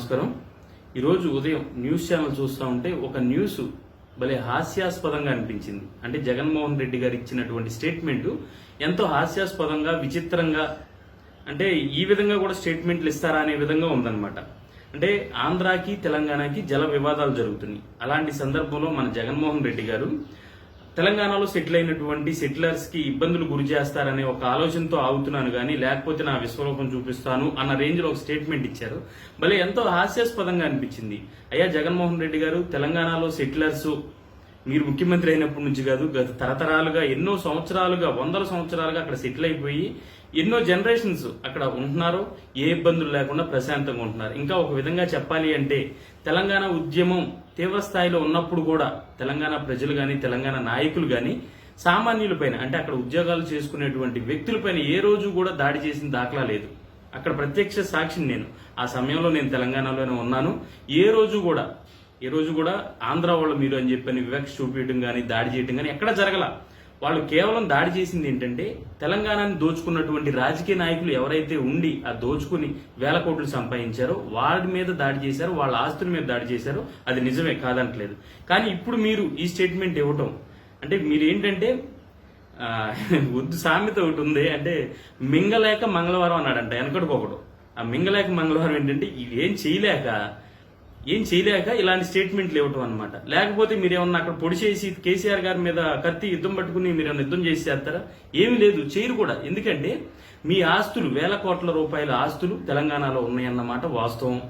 నమస్కారం. ఈరోజు ఉదయం న్యూస్ ఛానల్ చూస్తూ ఉంటే ఒక న్యూస్ భలే హాస్యాస్పదంగా అనిపించింది. అంటే జగన్మోహన్ రెడ్డి గారు ఇచ్చినటువంటి స్టేట్మెంట్ ఎంతో హాస్యాస్పదంగా విచిత్రంగా అంటే ఈ విధంగా కూడా స్టేట్మెంట్లు ఇస్తారా అనే విధంగా ఉందన్నమాట. అంటే ఆంధ్రాకి తెలంగాణకి జల వివాదాలు జరుగుతున్నాయి. అలాంటి సందర్భంలో మన జగన్మోహన్ రెడ్డి గారు తెలంగాణలో సెటిల్ అయినటువంటి సెటిలర్స్కి ఇబ్బందులు గురి చేస్తారనే ఒక ఆలోచనతో ఆగుతున్నాను కానీ లేకపోతే నా విశ్వరూపం చూపిస్తాను అన్న రేంజ్లో ఒక స్టేట్మెంట్ ఇచ్చారు. భలే ఎంతో హాస్యాస్పదంగా అనిపించింది. అయ్యా జగన్మోహన్ రెడ్డి గారు తెలంగాణలో సెటిలర్స్ మీరు ముఖ్యమంత్రి అయినప్పటి నుంచి కాదు గత తరతరాలుగా ఎన్నో సంవత్సరాలుగా వందల సంవత్సరాలుగా అక్కడ సెటిల్ అయిపోయి ఎన్నో జనరేషన్స్ అక్కడ ఉంటున్నారు ఏ ఇబ్బందులు లేకుండా ప్రశాంతంగా ఉంటున్నారు. ఇంకా ఒక విధంగా చెప్పాలి అంటే తెలంగాణ ఉద్యమం తీవ్రస్థాయిలో ఉన్నప్పుడు కూడా తెలంగాణ ప్రజలు కానీ తెలంగాణ నాయకులు కానీ సామాన్యులపైన అంటే అక్కడ ఉద్యోగాలు చేసుకునేటువంటి వ్యక్తులపైన ఏ రోజు కూడా దాడి చేసిన దాఖలా లేదు. అక్కడ ప్రత్యక్ష సాక్షిని నేను. ఆ సమయంలో నేను తెలంగాణలోనే ఉన్నాను. ఏ రోజు కూడా ఏ రోజు కూడా ఆంధ్ర వాళ్ళు మీరు అని చెప్పని వివక్ష చూపించడం కానీ దాడి చేయడం కానీ ఎక్కడ జరగల. వాళ్ళు కేవలం దాడి చేసింది ఏంటంటే తెలంగాణని దోచుకున్నటువంటి రాజకీయ నాయకులు ఎవరైతే ఉండి ఆ దోచుకుని వేల కోట్లు సంపాదించారో వారి మీద దాడి చేశారు వాళ్ళ ఆస్తుల మీద దాడి చేశారు అది నిజమే కాదంటలేదు. కానీ ఇప్పుడు మీరు ఈ స్టేట్మెంట్ ఇవ్వటం అంటే మీరు ఏంటంటే ఆ, వద్దు సామెత ఒకటి ఉంది అంటే మింగలేక మంగళవారం అన్నాడంట వెనకడుకోకడు ఆ మింగలేక మంగళవారం ఏంటంటే ఇవేం చేయలేక ఏం చేయలేక ఇలాంటి స్టేట్మెంట్లు ఇవ్వటం అనమాట లేకపోతే మీరేమన్నా అక్కడ పొడి చేసి కేసీఆర్ గారి మీద కత్తి యుద్ధం పట్టుకుని మీరేమన్నా యుద్ధం చేసి చేస్తారా? ఏమీ లేదు చేయరు కూడా. ఎందుకంటే మీ ఆస్తులు వేల కోట్ల రూపాయల ఆస్తులు తెలంగాణలో ఉన్నాయన్నమాట వాస్తవం.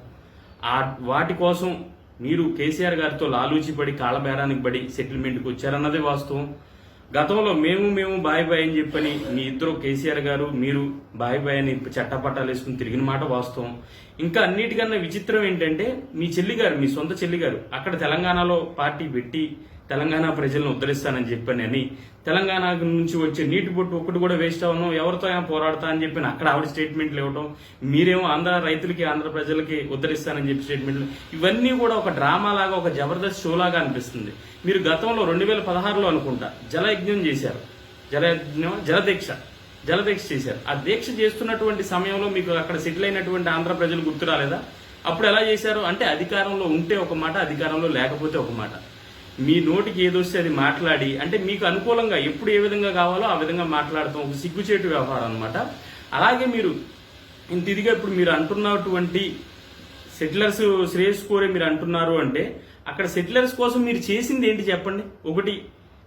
ఆ వాటి కోసం మీరు కేసీఆర్ గారితో లాలూచి పడి కాళ్ళబేరానికి పడి సెటిల్మెంట్కి వచ్చారన్నదే వాస్తవం. గతంలో మేము మేము బాయ్ బాయ్ అని చెప్పని మీ ఇద్దరు కేసీఆర్ గారు మీరు బాయ్ బాయ్ అని చట్టపట్టాలు వేసుకుని తిరిగిన మాట వాస్తవం. ఇంకా అన్నిటికన్నా విచిత్రం ఏంటంటే మీ చెల్లి గారు మీ సొంత చెల్లి గారు అక్కడ తెలంగాణలో పార్టీ పెట్టి తెలంగాణ ప్రజలను ఉద్ధరిస్తానని చెప్పానని అని తెలంగాణ నుంచి వచ్చే నీటి బొట్టు ఒకటి కూడా వేస్ట్ అవ్వను. ఎవరితో అయినా పోరాడతా అని చెప్పి అక్కడ ఆవిడ స్టేట్మెంట్లు ఇవ్వటం మీరేమో ఆంధ్ర రైతులకి ఆంధ్ర ప్రజలకి ఉద్ధరిస్తానని చెప్పి స్టేట్మెంట్లు ఇవన్నీ కూడా ఒక డ్రామా లాగా ఒక జబర్దస్త్ షో లాగా అనిపిస్తుంది. మీరు గతంలో రెండు వేల పదహారులో అనుకుంటా జలయజ్ఞం చేశారు. జలయజ్ఞం జలదీక్ష. జలదీక్ష చేశారు. ఆ దీక్ష చేస్తున్నటువంటి సమయంలో మీకు అక్కడ సెటిల్ అయినటువంటి ఆంధ్ర ప్రజలు గుర్తు రాలేదా? అప్పుడు ఎలా చేశారు? అంటే అధికారంలో ఉంటే ఒక మాట అధికారంలో లేకపోతే ఒక మాట. మీ నోటికి ఏదొస్తే అది మాట్లాడి అంటే మీకు అనుకూలంగా ఎప్పుడు ఏ విధంగా కావాలో ఆ విధంగా మాట్లాడతాం ఒక సిగ్గుచేటు వ్యాపారం అనమాట అలాగే మీరు ఇంత ఇదిగా ఇప్పుడు మీరు అంటున్నటువంటి సెటిలర్స్ శ్రేయస్ కోరే మీరు అంటున్నారు అంటే అక్కడ సెటిలర్స్ కోసం మీరు చేసింది ఏంటి చెప్పండి? ఒకటి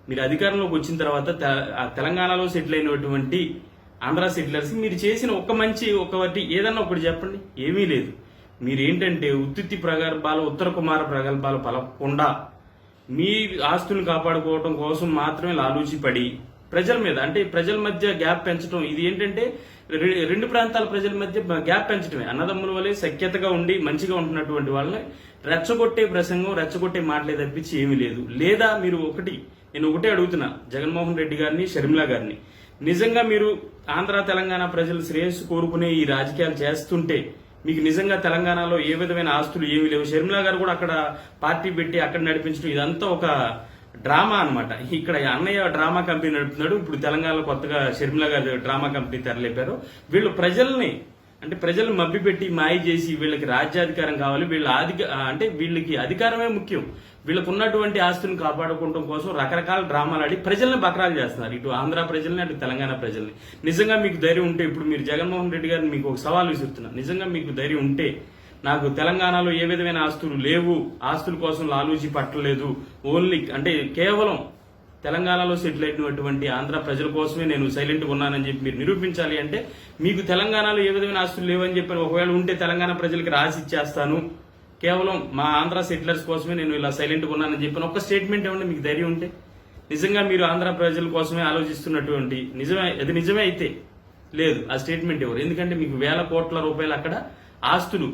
మీరు అధికారంలోకి వచ్చిన తర్వాత తె- ఆ తెలంగాణలో సెటిల్ అయినటువంటి ఆంధ్ర సెటిలర్స్ మీరు చేసిన ఒక మంచి ఒకటి ఏదన్నా ఒకటి చెప్పండి. ఏమీ లేదు. మీరు ఏంటంటే ఉత్తిత్తి ప్రగల్భాలు ఉత్తర కుమార ప్రగల్భాలు పలకుండా మీ ఆస్తులను కాపాడుకోవడం కోసం మాత్రమే లాలూచి పడి ప్రజల మీద అంటే ప్రజల మధ్య గ్యాప్ పెంచడం ఇది ఏంటంటే రెండు ప్రాంతాల ప్రజల మధ్య గ్యాప్ పెంచడమే అన్నదమ్ముల వలె సఖ్యతగా ఉండి మంచిగా ఉంటున్నటువంటి వాళ్ళని రెచ్చగొట్టే ప్రసంగం రెచ్చగొట్టే మాటలే తప్పించి ఏమీ లేదు. లేదా మీరు ఒకటి నేను ఒకటే అడుగుతున్నా జగన్మోహన్ రెడ్డి గారిని షర్మిల గారిని. నిజంగా మీరు ఆంధ్ర తెలంగాణ ప్రజలు శ్రేయస్సు కోరుకునే ఈ రాజకీయాలు చేస్తుంటే మీకు నిజంగా తెలంగాణలో ఏ విధమైన ఆస్తులు ఏమీ లేవు. షర్మిలా గారు కూడా అక్కడ పార్టీ పెట్టి అక్కడ నడిపించడం ఇదంతా ఒక డ్రామా అన్నమాట. ఇక్కడ అన్నయ్య డ్రామా కంపెనీ నడుపుతున్నాడు. ఇప్పుడు తెలంగాణలో కొత్తగా షర్మిలా గారు డ్రామా కంపెనీ తెరలేపారు. వీళ్ళు ప్రజల్ని అంటే ప్రజలను మభ్యపెట్టి మాయ చేసి వీళ్ళకి రాజ్యాధికారం కావాలి వీళ్ళ ఆధిక అంటే వీళ్ళకి అధికారమే ముఖ్యం. వీళ్ళకు ఉన్నటువంటి ఆస్తులను కాపాడుకోవడం కోసం రకరకాల డ్రామాలు ఆడి ప్రజల్ని బకరాలు చేస్తున్నారు. ఇటు ఆంధ్ర ప్రజల్ని అటు తెలంగాణ ప్రజల్ని. నిజంగా మీకు ధైర్యం ఉంటే ఇప్పుడు మీరు జగన్మోహన్ రెడ్డి గారిని మీకు ఒక సవాల్ విసురుతున్నారు నిజంగా మీకు ధైర్యం ఉంటే నాకు తెలంగాణలో ఏ విధమైన ఆస్తులు లేవు ఆస్తుల కోసం లాలూజీ పట్టలేదు. ఓన్లీ అంటే కేవలం తెలంగాణలో సెటిల్ అయినటువంటి ఆంధ్ర ప్రజల కోసమే నేను సైలెంట్గా ఉన్నానని చెప్పి మీరు నిరూపించాలి అంటే మీకు తెలంగాణలో ఏ విధమైన ఆస్తులు లేవని చెప్పి ఒకవేళ ఉంటే తెలంగాణ ప్రజలకి రాసి ఇచ్చేస్తాను. కేవలం మా ఆంధ్ర సెటిలర్స్ కోసమే నేను ఇలా సైలెంట్గా ఉన్నానని చెప్పిన ఒక స్టేట్మెంట్ ఏమన్నా మీకు ధైర్యం ఉంటే? నిజంగా మీరు ఆంధ్ర ప్రజల కోసమే ఆలోచిస్తున్నటువంటి నిజమే అది నిజమే అయితే లేదు ఆ స్టేట్మెంట్ ఎవరు? ఎందుకంటే మీకు వేల కోట్ల రూపాయలు అక్కడ ఆస్తులు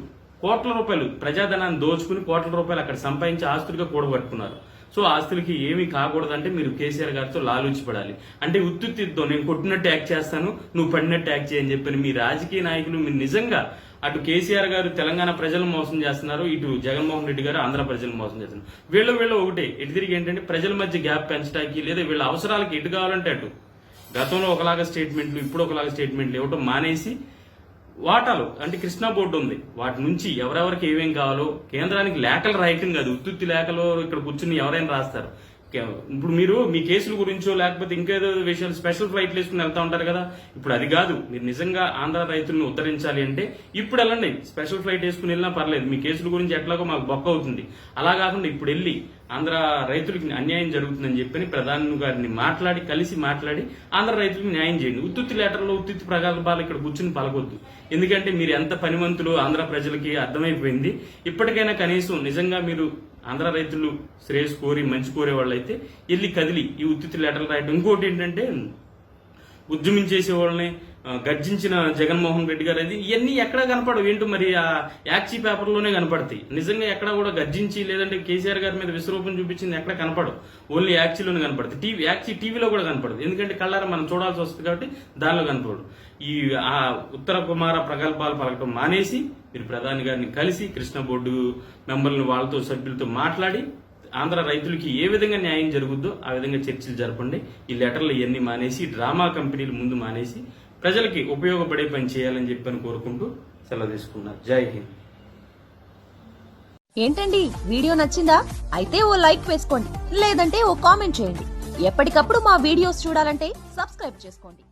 కోట్ల రూపాయలు ప్రజాధనాన్ని దోచుకుని కోట్ల రూపాయలు అక్కడ సంపాదించి ఆస్తులుగా కూడబట్టుకున్నారు సో ఆస్తులకి ఏమీ కాకూడదంటే మీరు కేసీఆర్ గారితో లాలూచి పడాలి. అంటే ఉత్తుత్తితో నేను కొట్టినట్టు యాక్ట్ చేస్తాను నువ్వు పడినట్టు యాక్ట్ చేయని చెప్పని మీ రాజకీయ నాయకులు మీరు నిజంగా అటు కేసీఆర్ గారు తెలంగాణ ప్రజలు మోసం చేస్తున్నారు ఇటు జగన్మోహన్ రెడ్డి గారు ఆంధ్ర ప్రజలు మోసం చేస్తున్నారు. వీళ్ళు వీళ్ళు ఒకటే ఇటు తిరిగి ఏంటంటే ప్రజల మధ్య గ్యాప్ పెంచడానికి లేదా వీళ్ళ అవసరాలకి ఎటు కావాలంటే అటు. గతంలో ఒకలాగా స్టేట్మెంట్లు ఇప్పుడు ఒకలాగా స్టేట్మెంట్లు ఇవ్వటం మానేసి వాటాలు అంటే కృష్ణా బోర్డు ఉంది. వాటి నుంచి ఎవరెవరికి ఏమేం కావాలో కేంద్రానికి లేఖలు రాయటం కాదు ఉత్తుత్తి లేఖలు ఇక్కడ కూర్చుని ఎవరైనా రాస్తారు. ఇప్పుడు మీరు మీ కేసుల గురించో లేకపోతే ఇంకేదో విషయాలు స్పెషల్ ఫ్లైట్లు వేసుకుని వెళ్తా ఉంటారు కదా ఇప్పుడు అది కాదు. మీరు నిజంగా ఆంధ్ర రైతులను ఉద్ధరించాలి అంటే ఇప్పుడు వెళ్ళండి. స్పెషల్ ఫ్లైట్ వేసుకుని వెళ్ళినా పర్లేదు. మీ కేసుల గురించి ఎట్లాగో మాకు బొక్క అవుతుంది. అలా కాకుండా ఇప్పుడు వెళ్ళి ఆంధ్ర రైతులకి అన్యాయం జరుగుతుందని చెప్పని ప్రధాని గారిని మాట్లాడి కలిసి మాట్లాడి ఆంధ్ర రైతులకు న్యాయం చేయండి. ఉత్తుత్తి లెటర్లో ఉత్తుత్తి ప్రగల్భాలు ఇక్కడ కూర్చుని పలకొద్దు. ఎందుకంటే మీరు ఎంత పనివంతులు ఆంధ్ర ప్రజలకి అర్థమైపోయింది. ఇప్పటికైనా కనీసం నిజంగా మీరు ఆంధ్ర రైతులు శ్రేయస్ కోరి మంచి కోరే వాళ్ళైతే వెళ్ళి కదిలి ఈ ఉత్తి లెటర్లు రాయడం ఇంకోటి ఏంటంటే ఉద్యమించేసే వాళ్ళని గర్జించిన జగన్మోహన్ రెడ్డి గారు అది ఇవన్నీ ఎక్కడ కనపడవు. ఏంటో మరి ఆ యాక్సీ పేపర్లోనే కనపడతాయి. నిజంగా ఎక్కడ కూడా గర్జించి లేదంటే కేసీఆర్ గారి మీద విశ్వరూపం చూపించింది ఎక్కడ కనపడవు. ఓన్లీ యాక్సీలోనే కనపడుతుంది టీవీ యాక్సీ టీవీలో కూడా కనపడదు. ఎందుకంటే కళ్ళారా మనం చూడాల్సి వస్తుంది కాబట్టి దానిలో కనపడదు ఈ ఆ ఉత్తర కుమార ప్రగల్భాలు పలకటం మానేసి మీరు ప్రధాని గారిని కలిసి కృష్ణ బోర్డు మెంబర్లను వాళ్ళతో సభ్యులతో మాట్లాడి ఆంధ్ర రైతులకి ఏ విధంగా న్యాయం జరుగుద్దో ఆ విధంగా చర్చలు జరపండి. ఈ లెటర్లు ఇవన్నీ మానేసి డ్రామా కంపెనీలు ముందు మానేసి ప్రజలకి ఉపయోగపడే పని చేయాలని చెప్పని కోరుకుంటూ సెలవు తీసుకున్నారు. జై హింద్. ఏంటండి? వీడియో నచ్చిందా? అయితే ఓ లైక్ వేసుకోండి. లేదంటే ఓ కామెంట్ చేయండి. ఎప్పటికప్పుడు మా వీడియోస్ చూడాలంటే సబ్స్క్రైబ్ చేసుకోండి.